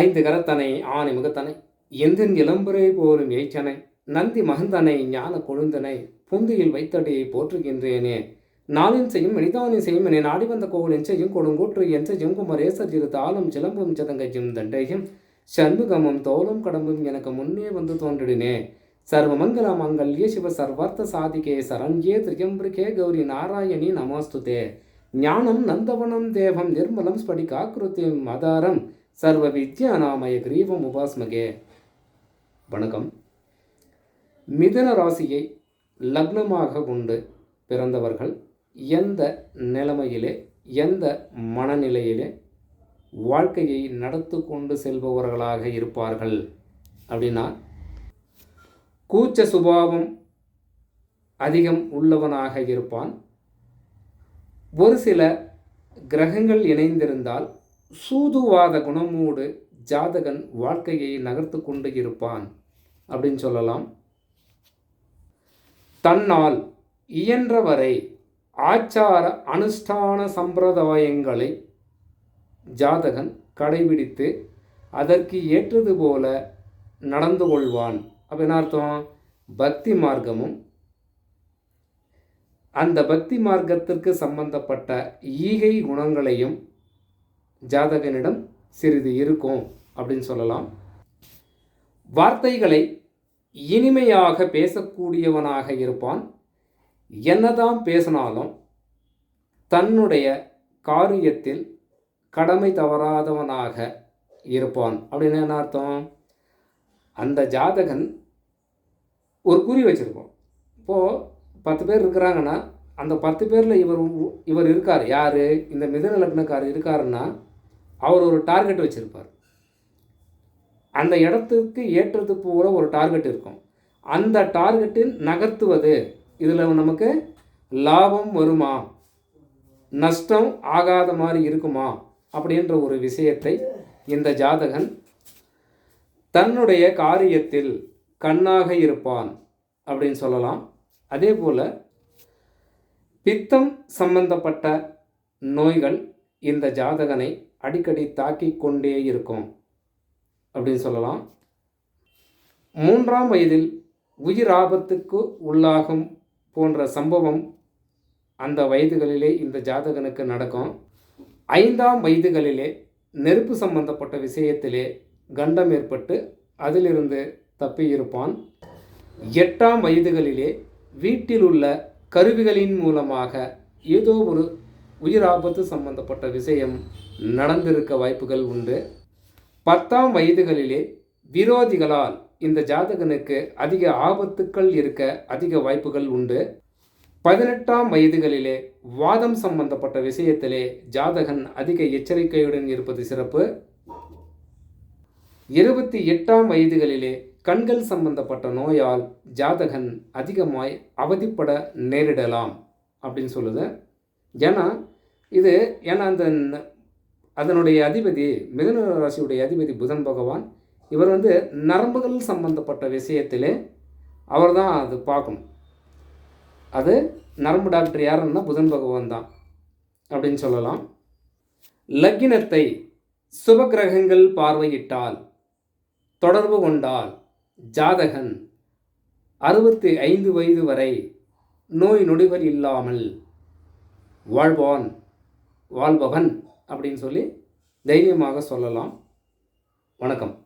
ஐந்து கரத்தனை ஆணை முகத்தனை எந்தின் இளம்புரை போலும் எய்ச்சனை நந்தி மகந்தனை ஞான கொழுந்தனை புந்தியில் வைத்தடியை போற்றுகின்றேனே. நாளின் செய்யும் மனிதானி செய்யும் என நாடி வந்த கோவிலின் செய்யும் கொடுங்கூற்று என் செய்யும் குமரேசர் இரு தாளம் சிலம்பும் சதங்கையும் தண்டையும் சண்முகமும் தோளும் கடம்பும் எனக்கு முன்னே வந்து தோன்றிடினே சர்வமங்கல மங்கல்ய சிவ சர்வார்த்த சாதிகே சரண்யே திரியம்பிரிகே கௌரி நாராயணி நமோஸ்துதே. ஞானம் நந்தவனம் தேவம் நிர்மலம் ஸ்படிகாக்கிருத்தியும் மதாரம் சர்வ வித்யா நாமய கிரீவம் உபாஸ்மகே. வணக்கம். மிதுன ராசியை லக்னமாக கொண்டு பிறந்தவர்கள் எந்த நிலைமையிலே எந்த மனநிலையிலே வாழ்க்கையை நடத்து கொண்டு செல்பவர்களாக இருப்பார்கள் அப்படின்னா கூச்ச சுபாவம் அதிகம் உள்ளவனாக இருப்பான். ஒரு சில கிரகங்கள் இணைந்திருந்தால் சூதுவாத குணமோடு ஜாதகன் வாழ்க்கையை நகர்த்து கொண்டு இருப்பான் அப்படின்னு சொல்லலாம். தன்னால் இயன்றவரை ஆச்சார அனுஷ்டான சம்பிரதாயங்களை ஜாதகன் கடைபிடித்து அதற்கு ஏற்றது போல நடந்து கொள்வான். அப்போ என்ன அர்த்தம்? பக்தி மார்க்கமும் அந்த பக்தி மார்க்கத்திற்கு சம்பந்தப்பட்ட ஈகை குணங்களையும் ஜாதகனிடம் சிறிது இருக்கும் அப்படின்னு சொல்லலாம். வார்த்தைகளை இனிமையாக பேசக்கூடியவனாக இருப்பான். என்னதான் பேசினாலும் தன்னுடைய காரியத்தில் கடமை தவறாதவனாக இருப்பான். அப்படின்னு என்ன அர்த்தம்? அந்த ஜாதகன் ஒரு குறி வச்சுருக்கோம் இப்போது பத்து பேர் இருக்கிறாங்கன்னா அந்த பத்து பேரில் இவர் இவர் இருக்கார். யார்? இந்த மிதன லக்னக்காரர் இருக்காருன்னா அவர் ஒரு டார்கெட் வச்சுருப்பார். அந்த இடத்துக்கு ஏற்றது போல ஒரு டார்கெட் இருக்கும். அந்த டார்கெட்டில் நகர்த்துவது இதில் நமக்கு லாபம் வருமா? நஷ்டம் ஆகாத மாதிரி இருக்குமா? அப்படின்ற ஒரு விஷயத்தை இந்த ஜாதகன் தன்னுடைய காரியத்தில் கண்ணாக இருப்பான் அப்படின்னு சொல்லலாம். அதே போல் பித்தம் சம்பந்தப்பட்ட நோய்கள் இந்த ஜாதகனை அடிக்கடி தாக்கிக் கொண்டே இருக்கும் அப்படின்னு சொல்லலாம். மூன்றாம் வயதில் உயிர் ஆபத்துக்கு உள்ளாகும் போன்ற சம்பவம் அந்த வயதுகளிலே இந்த ஜாதகனுக்கு நடக்கும். ஐந்தாம் வயதுகளிலே நெருப்பு சம்பந்தப்பட்ட விஷயத்திலே கண்டம் ஏற்பட்டு அதிலிருந்து தப்பியிருப்பான் எட்டாம் வயதுகளிலே வீட்டில் உள்ள கருவிகளின் மூலமாக ஏதோ ஒரு உயிர் ஆபத்து சம்பந்தப்பட்ட விஷயம் நடந்திருக்க வாய்ப்புகள் உண்டு. பத்தாம் வயதுகளிலே விரோதிகளால் இந்த ஜாதகனுக்கு அதிக ஆபத்துக்கள் இருக்க அதிக வாய்ப்புகள் உண்டு. பதினெட்டாம் வயதுகளிலே வாதம் சம்பந்தப்பட்ட விஷயத்திலே ஜாதகன் அதிக எச்சரிக்கையுடன் இருப்பது சிறப்பு. இருபத்தி எட்டாம் வயதுகளிலே கண்கள் சம்பந்தப்பட்ட நோயால் ஜாதகன் அதிகமாய் அவதிப்பட நேரிடலாம் அப்படின்னு சொல்லுது. ஏன்னா இது ஏன்னா அந்த அதனுடைய அதிபதி மிதுன ராசியுடைய அதிபதி புதன் பகவான் இவர் வந்து நரம்புகள் சம்பந்தப்பட்ட விஷயத்திலே அவர் தான் அது பார்க்கணும். அது நரம்பு டாக்டர் யாருன்னா புதன் பகவான் தான் அப்படின்னு சொல்லலாம். லக்கினத்தை சுபகிரகங்கள் பார்வையிட்டால் தொடர்பு கொண்டால் ஜாதகன் அறுபத்தி ஐந்து வயது வரை நோய் நொடிகள் இல்லாமல் வாழ்வான். வாழ்பவன் அப்படின்னு சொல்லி தைரியமாக சொல்லலாம். வணக்கம்.